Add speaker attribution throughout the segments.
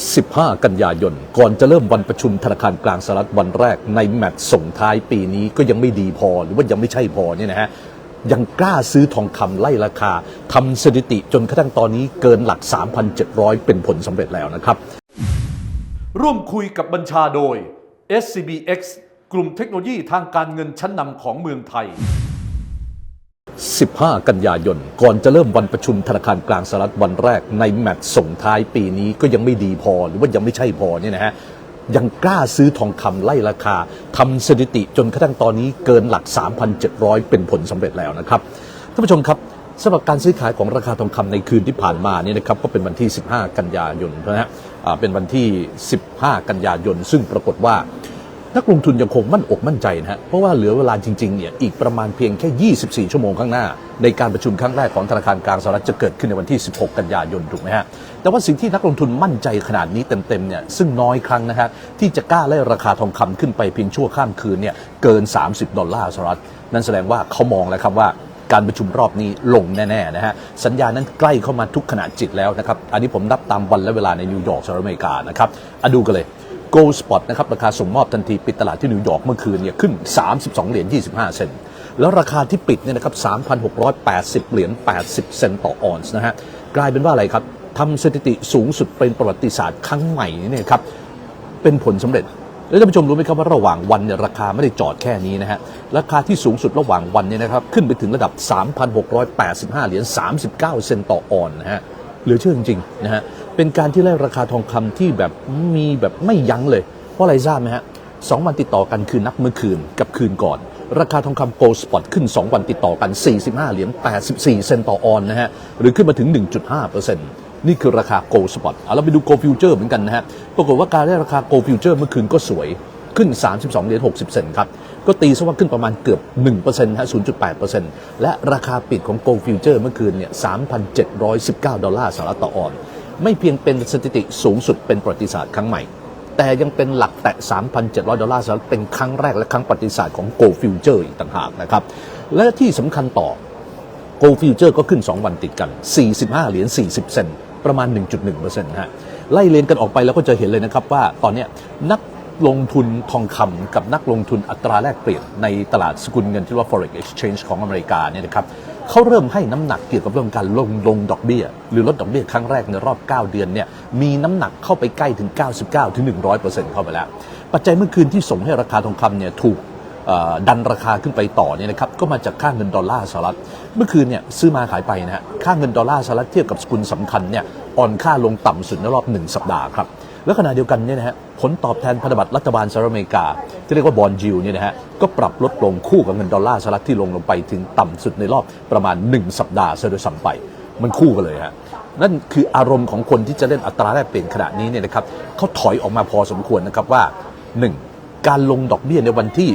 Speaker 1: 15 กันยายน ก่อนจะเริ่มวันประชุมธนาคารกลางสหรัฐวันแรกในแมตช์ส่งท้ายปีนี้ก็ยังไม่ดีพอหรือว่ายังไม่ใช่พอเนี่ยนะฮะยังกล้าซื้อทองคำไล่ราคาทำสถิติจนกระทั่งตอนนี้เกินหลัก 3,700 เป็นผลสำเร็จแล้วนะครับ ร่วมคุยกับบัญชาโดย SCBX กลุ่มเทคโนโลยีทางการเงินชั้นนำของเมืองไทย 15 กันยายน ก่อนจะเริ่มวันประชุมธนาคารกลางสหรัฐวันแรกในแมตช์ส่งท้ายปีนี้ก็ยังไม่ดีพอหรือว่ายังไม่ใช่พอเนี่ยนะฮะยังกล้าซื้อทองคำไล่ราคาทำสถิติจนกระทั่งตอนนี้เกินหลัก 3,700 เป็นผลสำเร็จแล้วนะครับท่านผู้ชมครับสำหรับการซื้อขายของราคาทองคำในคืนที่ผ่านมาเนี่ยนะครับก็เป็นวันที่ 15 กันยายนนะฮะเป็นวันที่ 15 กันยายน ซึ่งปรากฏว่า นักลงทุนยังคงมั่นอกมั่นใจนะฮะเพราะว่าเหลือเวลาจริงๆเนี่ยอีกประมาณเพียงแค่ 24 ชั่วโมงข้างหน้า ในการประชุมครั้งแรกของธนาคารกลางสหรัฐจะเกิดขึ้นในวันที่ 16 กันยายนถูกไหมฮะแต่ว่าสิ่งที่นักลงทุนมั่นใจขนาดนี้เต็มๆเนี่ยซึ่งน้อยครั้งนะฮะที่จะกล้าไล่ราคาทองคำขึ้นไปเพียงชั่วข้ามคืนเนี่ยเกิน 30 ดอลลาร์สหรัฐนั่นแสดงว่าเขามองแล้วครับว่าการประชุมรอบนี้ลงแน่ ๆ นะฮะ สัญญานั้นใกล้เข้ามาทุกขณะจิตแล้วนะครับ อันนี้ผมนับตามวันและเวลาในนิวยอร์กสหรัฐอเมริกานะครับอะดูกันเลย Gold Spot นะครับราคาส่งมอบทันทีปิดตลาดที่นิวยอร์กเมื่อคืนเนี่ยขึ้น 32 เหรียญ 25 เซนต์แล้วราคาที่ปิดเนี่ยนะครับ 3,680 เหรียญ 80 เซนต์ต่อออนซ์นะฮะกลายเป็นว่าอะไรครับทำสถิติสูงสุดเป็นประวัติศาสตร์ครั้งใหม่เนี่ยครับเป็นผลสำเร็จแล้วท่านผู้ชมรู้ไหมครับว่าระหว่างวันเนี่ยราคาไม่ได้จอดแค่นี้นะฮะราคาที่สูงสุดระหว่างวันเนี่ยนะครับขึ้นไปถึงระดับ 3,685 เหรียญ 39 เซนต์ต่อออนนะฮะเหลือเชื่อจริงๆนะฮะ เป็นการที่ไล่ราคาทองคำที่แบบมีแบบไม่ยั้งเลย เพราะอะไรทราบไหมฮะสองวันติดต่อกันคือนับเมื่อคืนกับคืนก่อน ราคาทองคำโกลสปอตขึ้น 2 วันติดต่อกัน 45 เหรียญ84 เซนต์ต่อออนนะฮะ หรือขึ้นมาถึง 1.5เปอร์เซ็นต์นี่คือราคา Gold Spot เอาเราไปดู Gold Future เหมือนกันนะฮะ ปรากฏว่าการได้ราคา Gold Future เมื่อคืนก็สวยขึ้น 32 เหรียญ 60 เซนต์ครับ ก็ตีซะว่าขึ้นประมาณเกือบ 1%ฮะ 0.8%และราคาปิดของ Gold Future เมื่อคืนเนี่ย 3,719 ดอลลาร์สหรัฐต่อออน ไม่เพียงเป็นสถิติสูงสุดเป็นประวัติศาสตร์ครั้งใหม่ แต่ยังเป็นหลักแตะ 3,700 ดอลลาร์สหรัฐเป็นครั้งแรกและครั้งประวัติศาสตร์ของ Gold Future อีกต่างหากนะครับ และที่สำคัญต่อโกลฟิวเจอร์ก็ขึ้น 2 วันติดกัน 45 เหรียญ 40 เซนต์ประมาณ 1.1%นะฮะไล่เรียนกันออกไปแล้วก็จะเห็นเลยนะครับว่าตอนนี้นักลงทุนทองคำกับนักลงทุนอัตราแลกเปลี่ยนในตลาดสกุลเงินที่เรียกว่า forex exchange ของอเมริกาเนี่ยนะครับ เขาเริ่มให้น้ำหนักเกี่ยวกับเรื่องการลงลงดอกเบี้ย หรือลดดอกเบี้ยครั้งแรกในรอบ 9 เดือนเนี่ยมีน้ำหนักเข้าไปใกล้ถึง 99ถึง100 เข้าไปแล้ว ปัจจัยเมื่อคืนที่ส่งให้ราคาทองคำเนี่ยถูกดันราคาขึ้นไปต่อเนี่ยนะครับก็มาจากค่าเงินดอลลาร์สหรัฐเมื่อคืนเนี่ยซื้อมาขายไปนะฮะค่าเงินดอลลาร์สหรัฐเทียบกับสกุลสำคัญเนี่ยอ่อนค่าลงต่ำสุดในรอบ 1 สัปดาห์ครับ แล้วขณะเดียวกันเนี่ยนะฮะผลตอบแทนพันธบัตรรัฐบาลสหรัฐอเมริกา ที่เรียกว่าบอลจิวเนี่ยนะฮะก็ปรับลดลงคู่กับเงินดอลลาร์สหรัฐที่ลงลงไปถึงต่ำสุดในรอบประมาณ 1 สัปดาห์ซะด้วยซ้ำไปมันคู่กันเลยฮะนั่นคืออารมณ์ของคนที่จะเล่นอัตราแลกเปลี่ยนขณะนี้เนี่ยนะครับเขาถอยออกมาพอสมควรนะครับว่า 1. การลงดอกเบี้ยในวันที่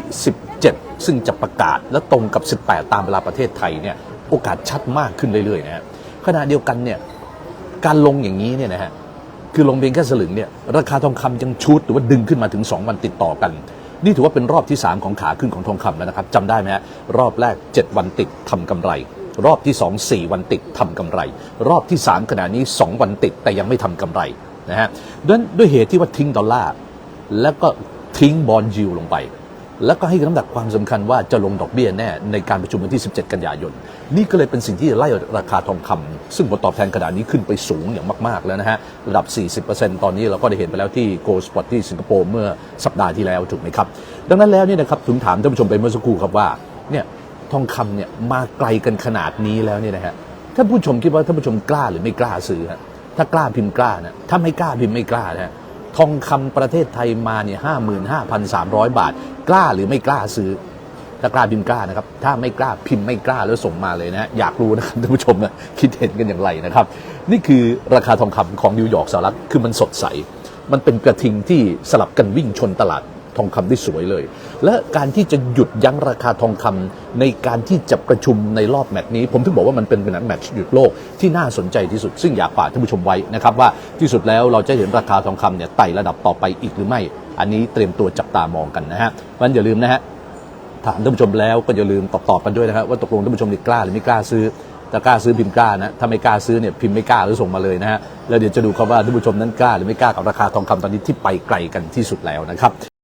Speaker 1: 17 ซึ่งจะประกาศและตรงกับ 18 ตามเวลาประเทศไทยเนี่ยโอกาสชัดมากขึ้นเรื่อยๆนะฮะขณะเดียวกันเนี่ยการลงอย่างนี้เนี่ยนะฮะ คือลงเพียงแค่สลึงเนี่ยราคาทองคำยังชูดหรือว่าดึงขึ้นมาถึง 2 วันติดต่อกัน นี่ถือว่าเป็นรอบที่ 3 ของขาขึ้นของทองคำแล้วนะครับจำได้ไหมฮะรอบแรก 7 วันติดทำกำไร รอบที่ 2 4 วันติดทำกำไร รอบที่ 3 ขณะนี้ 2 วันติดแต่ยังไม่ทำกำไรนะฮะด้วยด้วยเหตุที่ว่าทิ้งดอลลาร์แล้วก็ทิ้งบอลยิวลงไป แล้วก็ให้น้ำหนักความสำคัญว่าจะลงดอกเบี้ยแน่ในการประชุมวันที่ 17 กันยายน นี่ก็เลยเป็นสิ่งที่ไล่ราคาทองคำซึ่งผลตอบแทนขนาดนี้ขึ้นไปสูงอย่างมากๆแล้วนะฮะ ระดับ 40%ตอนนี้เราก็ได้เห็นไปแล้วที่ Gold Spot ที่สิงคโปร์เมื่อสัปดาห์ที่แล้วถูกไหมครับ ดังนั้นแล้วเนี่ยนะครับถึงถามท่านผู้ชมไปเมื่อสักครู่ครับว่าเนี่ยทองคำเนี่ยมาไกลกันขนาดนี้แล้วเนี่ยนะฮะท่านผู้ชมคิดว่าท่านผู้ชมกล้าหรือไม่กล้าซื้อฮะถ้ากล้าพิมพ์กล้านะถ้าไม่กล้าพิมพ์ไม่กล้านะฮะ ทองคำประเทศไทยมาเนี่ยห้าหมื่นห้าพันสามร้อยบาท กล้าหรือไม่กล้าซื้อ ถ้ากล้าพิมพ์กล้านะครับ ถ้าไม่กล้าพิมพ์ไม่กล้าแล้วส่งมาเลยนะอยากรู้นะครับท่านผู้ชมนะคิดเห็นกันอย่างไรนะครับ นี่คือราคาทองคำของนิวยอร์กสหรัฐคือมันสดใส มันเป็นกระทิงที่สลับกันวิ่งชนตลาด ทองคำได้สวยเลย และการที่จะหยุดยั้งราคาทองคำในการที่จะประชุมในรอบแมตช์นี้ ผมถึงบอกว่ามันเป็นเป็นแมตช์หยุดโลกที่น่าสนใจที่สุด ซึ่งอยากฝากท่านผู้ชมไว้นะครับว่าที่สุดแล้วเราจะเห็นราคาทองคำเนี่ยไต่ระดับต่อไปอีกหรือไม่ อันนี้เตรียมตัวจับตามองกันนะฮะมันอย่าลืมนะฮะถามท่านผู้ชมแล้วก็อย่าลืมตอบตอบกันด้วยนะครับว่าตกลงท่านผู้ชมนี่กล้าหรือไม่กล้าซื้อถ้ากล้าซื้อพิมพ์กล้านะถ้าไม่กล้าซื้อเนี่ยพิมพ์ไม่กล้าหรือส่งมาเลยนะฮะแล้วเดี๋ยวจะดูครับว่าท่านผู้ชมนั้นกล้าหรือไม่กล้ากับราคาทองคำตอนนี้ที่ไปไกลกันที่สุดแล้วนะครับ